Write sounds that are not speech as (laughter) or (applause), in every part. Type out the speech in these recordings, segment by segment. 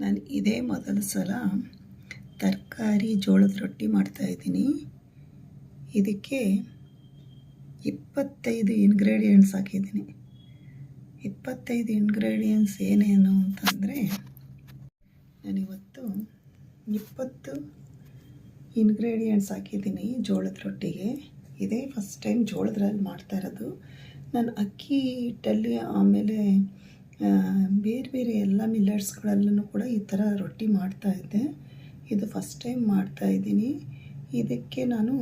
ನಾನು ಇದೇ ಮೊದಲ ಸಲ ತರಕಾರಿ ಜೋಳದ ರೊಟ್ಟಿ ಮಾಡ್ತಾಯಿದ್ದೀನಿ ಇದಕ್ಕೆ ಇಪ್ಪತ್ತೈದು ಇಂಗ್ರೀಡಿಯೆಂಟ್ಸ್ ಹಾಕಿದ್ದೀನಿ. ಇಪ್ಪತ್ತೈದು ಇಂಗ್ರೀಡಿಯೆಂಟ್ಸ್ ಏನೇನು ಅಂತಂದರೆ ನಾನಿವತ್ತು ಇಪ್ಪತ್ತು ಇಂಗ್ರೀಡಿಯೆಂಟ್ಸ್ ಹಾಕಿದ್ದೀನಿ ಜೋಳದ ರೊಟ್ಟಿಗೆ. ಇದೇ ಫಸ್ಟ್ ಟೈಮ್ ಜೋಳದ್ರಲ್ಲಿ ಮಾಡ್ತಾ ಇರೋದು. ನಾನು ಅಕ್ಕಿ ಹಿಟ್ಟಲ್ಲಿ ಆಮೇಲೆ ಬೇರೆ ಬೇರೆ ಎಲ್ಲ ಮಿಲ್ಲಟ್ಸ್ಗಳಲ್ಲೂ ಕೂಡ ಈ ಥರ ರೊಟ್ಟಿ ಮಾಡ್ತಾಯಿದ್ದೆ ಇದು ಫಸ್ಟ್ ಟೈಮ್ ಮಾಡ್ತಾಯಿದ್ದೀನಿ ಇದಕ್ಕೆ ನಾನು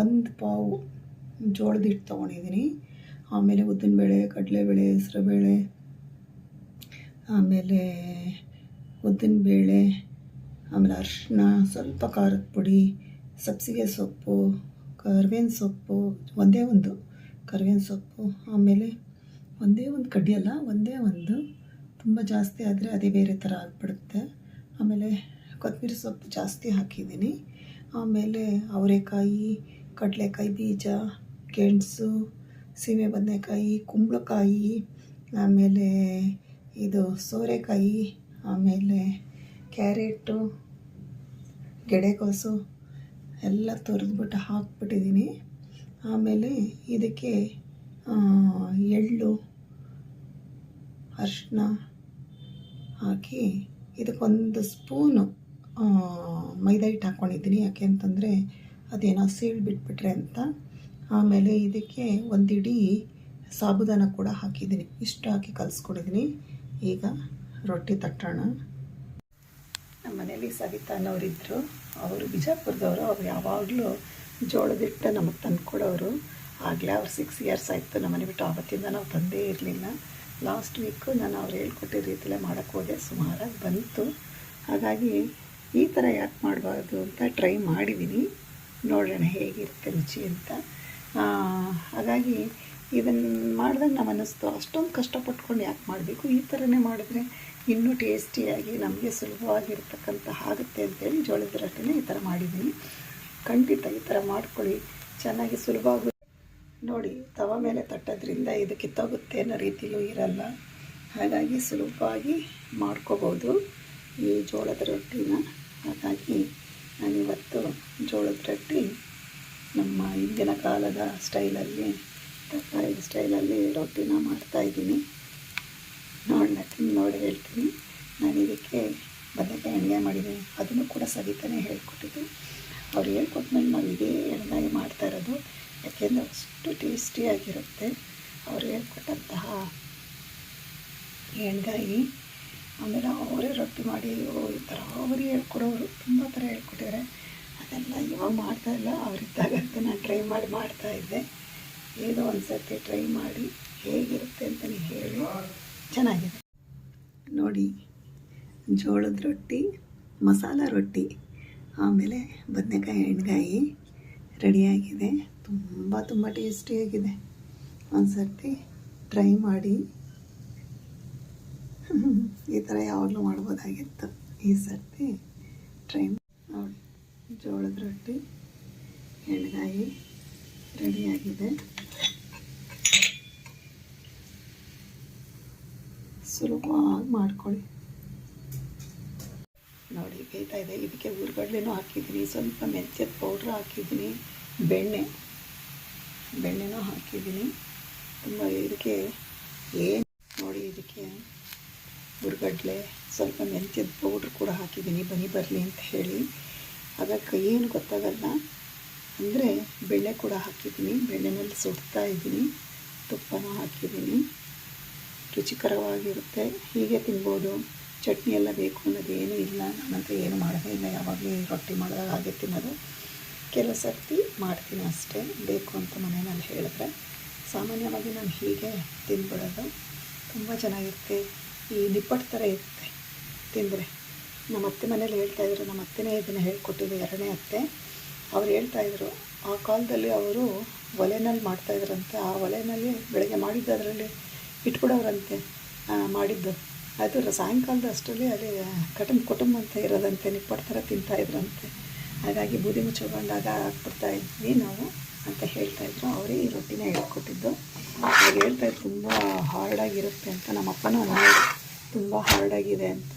ಒಂದು ಪಾವು ಜೋಳದ ಹಿಟ್ಟು ತೊಗೊಂಡಿದ್ದೀನಿ. ಆಮೇಲೆ ಉದ್ದಿನ ಬೇಳೆ ಕಡಲೆಬೇಳೆ, ಹೆಸರುಬೇಳೆ, ಆಮೇಲೆ ಉದ್ದಿನಬೇಳೆ, ಆಮೇಲೆ ಅರಿಶಿನ ಸ್ವಲ್ಪ ಖಾರದ ಪುಡಿ, ಸಬ್ಸಿಗೆ ಸೊಪ್ಪು ಕರ್ಬೇವಿನ ಸೊಪ್ಪು, ಒಂದೇ ಒಂದು ಕರ್ಬೇವಿನ ಸೊಪ್ಪು, ಆಮೇಲೆ ಒಂದೇ ಒಂದು ಕಡ್ಡಿಯಲ್ಲ ಒಂದೇ ಒಂದು ತುಂಬ ಜಾಸ್ತಿ ಆದರೆ ಅದೇ ಬೇರೆ ಥರ ಆಗಿಬಿಡುತ್ತೆ. ಆಮೇಲೆ ಕೊತ್ತಂಬರಿ ಸೊಪ್ಪು ಜಾಸ್ತಿ ಹಾಕಿದ್ದೀನಿ. ಆಮೇಲೆ ಅವರೆಕಾಯಿ, ಕಡಲೆಕಾಯಿ, ಬೀಜ, ಗೆಣಸು, ಸೀಮೆ ಬದನೆಕಾಯಿ, ಕುಂಬಳಕಾಯಿ, ಆಮೇಲೆ ಇದು ಸೋರೆಕಾಯಿ, ಆಮೇಲೆ ಕ್ಯಾರೆಟು ಗೆಡೆಕೋಸು ಎಲ್ಲ ತುರಿದ್ಬಿಟ್ಟು ಹಾಕ್ಬಿಟ್ಟಿದ್ದೀನಿ. ಆಮೇಲೆ ಇದಕ್ಕೆ ಅರಿಶಿನ ಹಾಕಿ ಇದಕ್ಕೊಂದು ಸ್ಪೂನು ಮೈದಾ ಹಿಟ್ಟು ಹಾಕ್ಕೊಂಡಿದ್ದೀನಿ ಯಾಕೆ ಅಂತಂದರೆ ಅದೇನೋ ಸೀಳು ಬಿಟ್ಬಿಟ್ರೆ ಅಂತ. ಆಮೇಲೆ ಇದಕ್ಕೆ ಒಂದಿಡೀ ಸಾಬುದಾನ ಕೂಡ ಹಾಕಿದ್ದೀನಿ. ಇಷ್ಟು ಹಾಕಿ ಕಲಿಸ್ಕೊಂಡಿದ್ದೀನಿ ಈಗ ರೊಟ್ಟಿ ತಟ್ಟೋಣ. ನಮ್ಮ ಮನೇಲಿ ಸವಿತಾ ಅನ್ನೋರಿದ್ದರು ಅವರು ಬಿಜಾಪುರದವರು. ಅವ್ರು ಯಾವಾಗಲೂ ಜೋಳದ ಹಿಟ್ಟು ನಮಗೆ ತಂದುಕೊಡೋರು. ಆಗಲೇ ಅವ್ರು ಸಿಕ್ಸ್ ಇಯರ್ಸ್ ಆಯಿತು ನಮ್ಮ ಮನೆ ಬಿಟ್ಟು ಆವತ್ತಿಂದ ನಾವು ತಂದೇ ಇರಲಿಲ್ಲ. ಲಾಸ್ಟ್ ವೀಕು ನಾನು ಅವ್ರು ಹೇಳ್ಕೊಟ್ಟಿದ್ದ ರೀತಿಯಲ್ಲೇ ಮಾಡೋಕ್ಕೆ ಹೋದೆ. ಸುಮಾರಾಗಿ ಬಂತು. ಹಾಗಾಗಿ ಈ ಥರ ಯಾಕೆ ಮಾಡಬಾರ್ದು ಅಂತ ಟ್ರೈ ಮಾಡಿದ್ದೀನಿ ನೋಡೋಣ ಹೇಗಿರುತ್ತೆ ರುಚಿ ಅಂತ. ಹಾಗಾಗಿ ಇದನ್ನು ಮಾಡಿದಾಗ ನಮ್ಮ ಅನ್ನಿಸ್ತು ಅಷ್ಟೊಂದು ಕಷ್ಟಪಟ್ಕೊಂಡು ಯಾಕೆ ಮಾಡಬೇಕು? ಈ ಥರನೇ ಮಾಡಿದ್ರೆ ಇನ್ನೂ ಟೇಸ್ಟಿಯಾಗಿ ನಮಗೆ ಸುಲಭವಾಗಿರ್ತಕ್ಕಂಥ ಆಗುತ್ತೆ ಅಂತೇಳಿ ಜೋಳದ ರೊಟ್ಟಿನೇ ಈ ಥರ ಮಾಡಿದ್ದೀನಿ ಖಂಡಿತ ಈ ಥರ ಮಾಡ್ಕೊಳ್ಳಿ. ಚೆನ್ನಾಗಿ ಸುಲಭವಾಗಿ ನೋಡಿ, ತವ ಮೇಲೆ ತಟ್ಟೋದ್ರಿಂದ ಇದು ಕಿತ್ತೋಗುತ್ತೆ ಅನ್ನೋ ರೀತಿಲೂ ಇರಲ್ಲ. ಹಾಗಾಗಿ ಸುಲಭವಾಗಿ ಮಾಡ್ಕೋಬೋದು ಈ ಜೋಳದ ರೊಟ್ಟಿನ. ಹಾಗಾಗಿ ನಾನಿವತ್ತು ಜೋಳದ ರೊಟ್ಟಿ ನಮ್ಮ ಹಿಂದಿನ ಕಾಲದ ಸ್ಟೈಲಲ್ಲಿ ತರಕಾರಿ ಸ್ಟೈಲಲ್ಲಿ ರೊಟ್ಟಿನ ಮಾಡ್ತಾಯಿದ್ದೀನಿ ನೋಡೋಣ, ತಿಂದು ನೋಡಿ ಹೇಳ್ತೀನಿ. ನಾನು ಇದಕ್ಕೆ ಬದನೆಕಾಯಿ ಎಣ್ಣೆ ಮಾಡಿದೆ. ಅದನ್ನು ಕೂಡ ಸವಿತಾನೆ ಹೇಳ್ಕೊಟ್ಟಿದ್ದು. ಅವ್ರು ಹೇಳ್ಕೊಟ್ಮೇಲೆ ನಾವು ಇದೇ ಎಣ್ಣೆ ಮಾಡ್ತಾ ಇರೋದು. ಯಾಕೆಂದರೆ ಅಷ್ಟು ಟೇಸ್ಟಿಯಾಗಿರುತ್ತೆ ಅವ್ರು ಹೇಳ್ಕೊಟ್ಟಂತಹ ಎಣ್ಗಾಯಿ ಆಮೇಲೆ ಅವರೇ ರೊಟ್ಟಿ ಮಾಡಿ ಈ ಥರ ಅವರೇ ಹೇಳ್ಕೊಡೋರು, ತುಂಬ ಥರ ಹೇಳ್ಕೊಟ್ಟಿದ್ದಾರೆ. ಅದೆಲ್ಲ ಇವಾಗ ಮಾಡ್ತಾ ಇಲ್ಲ ಅವರಿದ್ದಾಗಂತೂ ನಾನು ಟ್ರೈ ಮಾಡಿ ಮಾಡ್ತಾ ಇದ್ದೆ. ಏನೋ ಒಂದು ಸರ್ತಿ ಟ್ರೈ ಮಾಡಿ ಹೇಗಿರುತ್ತೆ ಅಂತಲೇ ಹೇಳಿ ಚೆನ್ನಾಗಿದೆ. ನೋಡಿ, ಜೋಳದ ರೊಟ್ಟಿ, ಮಸಾಲ ರೊಟ್ಟಿ, ಆಮೇಲೆ ಬದನೆಕಾಯಿ, ಎಣ್ಗಾಯಿ ರೆಡಿಯಾಗಿದೆ ತುಂಬ ತುಂಬ ಟೇಸ್ಟಿಯಾಗಿದೆ ಒಂದು ಸರ್ತಿ ಟ್ರೈ ಮಾಡಿ. (laughs) ಈ ಥರ ಯಾವಾಗಲೂ ಮಾಡ್ಬೋದಾಗಿತ್ತು. ಈ ಸರ್ತಿ ಟ್ರೈ ನೋಡಿ, ಜೋಳದ ರೊಟ್ಟಿ, ಎಣ್ಗಾಯಿ ರೆಡಿಯಾಗಿದೆ ಸುಲಭವಾಗಿ ಮಾಡ್ಕೊಳ್ಳಿ. ನೋಡಿ ಬೇಯ್ತಾ ಇದೆ. ಇದಕ್ಕೆ ಹುರ್ಗಡ್ಲೆನೂ ಹಾಕಿದ್ದೀನಿ. ಸ್ವಲ್ಪ ಮೆಂತ್ಯದ ಪೌಡ್ರ್ ಹಾಕಿದ್ದೀನಿ. ಬೆಣ್ಣೆ. ಬೆಣ್ಣೆನೂ ಹಾಕಿದ್ದೀನಿ. ತುಂಬ ಇದಕ್ಕೆ ಏನು ನೋಡಿ ಇದಕ್ಕೆ? ಹುರ್ಗಡ್ಲೆ ಸ್ವಲ್ಪ ಮೆಂತ್ಯದ ಪೌಡ್ರ್ ಕೂಡ ಹಾಕಿದ್ದೀನಿ ಬನಿ ಬರಲಿ ಅಂತ ಹೇಳಿ. ಅದಕ್ಕೆ ಏನು ಗೊತ್ತಾಗಲ್ಲ. ಅಂದರೆ ಬೆಣ್ಣೆ ಕೂಡ ಹಾಕಿದ್ದೀನಿ, ಬೆಣ್ಣೆನಲ್ಲಿ ಸುಡ್ತಾ ಇದ್ದೀನಿ, ತುಪ್ಪನೂ ಹಾಕಿದ್ದೀನಿ. ರುಚಿಕರವಾಗಿರುತ್ತೆ, ಹೀಗೆ ತಿನ್ಬೋದು. ಚಟ್ನಿ ಎಲ್ಲ ಬೇಕು ಅನ್ನೋದು ಏನೂ ಇಲ್ಲ ನಾನಂತೂ ಏನು ಮಾಡೋದೇ ಇಲ್ಲ, ಯಾವಾಗಲೂ ರೊಟ್ಟಿ ಮಾಡಿದಾಗ ಹಾಗೆ ತಿನ್ನೋದು. ಕೆಲವು ಸರ್ತಿ ಮಾಡ್ತೀನಿ ಅಷ್ಟೇ. ಬೇಕು ಅಂತ ಮನೆಯಲ್ಲಿ ಹೇಳಿದ್ರೆ ಸಾಮಾನ್ಯವಾಗಿ ನಾನು ಹೀಗೆ ತಿಂದ್ಬಿಡೋದು ತುಂಬ ಚೆನ್ನಾಗಿರುತ್ತೆ. ಈ ನಿಪ್ಪಟ್ಟು ಥರ ಇರುತ್ತೆ ತಿಂದರೆ. ನಮ್ಮ ಅತ್ತೆ ಮನೇಲಿ ಹೇಳ್ತಾಯಿದ್ರು ನಮ್ಮ ಅತ್ತೆನೇ ಇದನ್ನು ಹೇಳ್ಕೊಟ್ಟಿದ್ದು ಎರಡನೇ ಅತ್ತೆ. ಅವ್ರು ಹೇಳ್ತಾಯಿದ್ರು ಆ ಕಾಲದಲ್ಲಿ ಅವರು ಒಲೆನಲ್ಲಿ ಮಾಡ್ತಾಯಿದ್ರಂತೆ ಆ ಒಲೆಯಲ್ಲಿ ಬೆಳಗ್ಗೆ ಮಾಡಿದ್ದು ಅದರಲ್ಲಿ ಇಟ್ಬಿಡೋರಂತೆ ಮಾಡಿದ್ದು. ಅದು ಸಾಯಂಕಾಲದ ಅಷ್ಟರಲ್ಲಿ ಅಲ್ಲಿ ಕಟುಂಬ ಕುಟುಂಬ ಅಂತ ಇರೋದಂತೆ ನಿಪ್ಪಟ್ಟು ಥರ ತಿಂತಾಯಿದ್ರಂತೆ ಹಾಗಾಗಿ ಬೂದಿ ಬಂದಾಗ ಹಾಕ್ಬಿಡ್ತಾ ಇದ್ವಿ ನಾವು ಅಂತ ಹೇಳ್ತಾಯಿದ್ರು ಅವರೇ ಈ ರೊಟ್ಟಿನ ಹೇಳ್ಕೊಟ್ಟಿದ್ದು. ಅವ್ರು ಹೇಳ್ತಾಯಿದ್ರು ತುಂಬ ಹಾರ್ಡಾಗಿರುತ್ತೆ ಅಂತ. ನಮ್ಮ ಅಪ್ಪನೂ ತುಂಬ ಹಾರ್ಡಾಗಿದೆ ಅಂತ.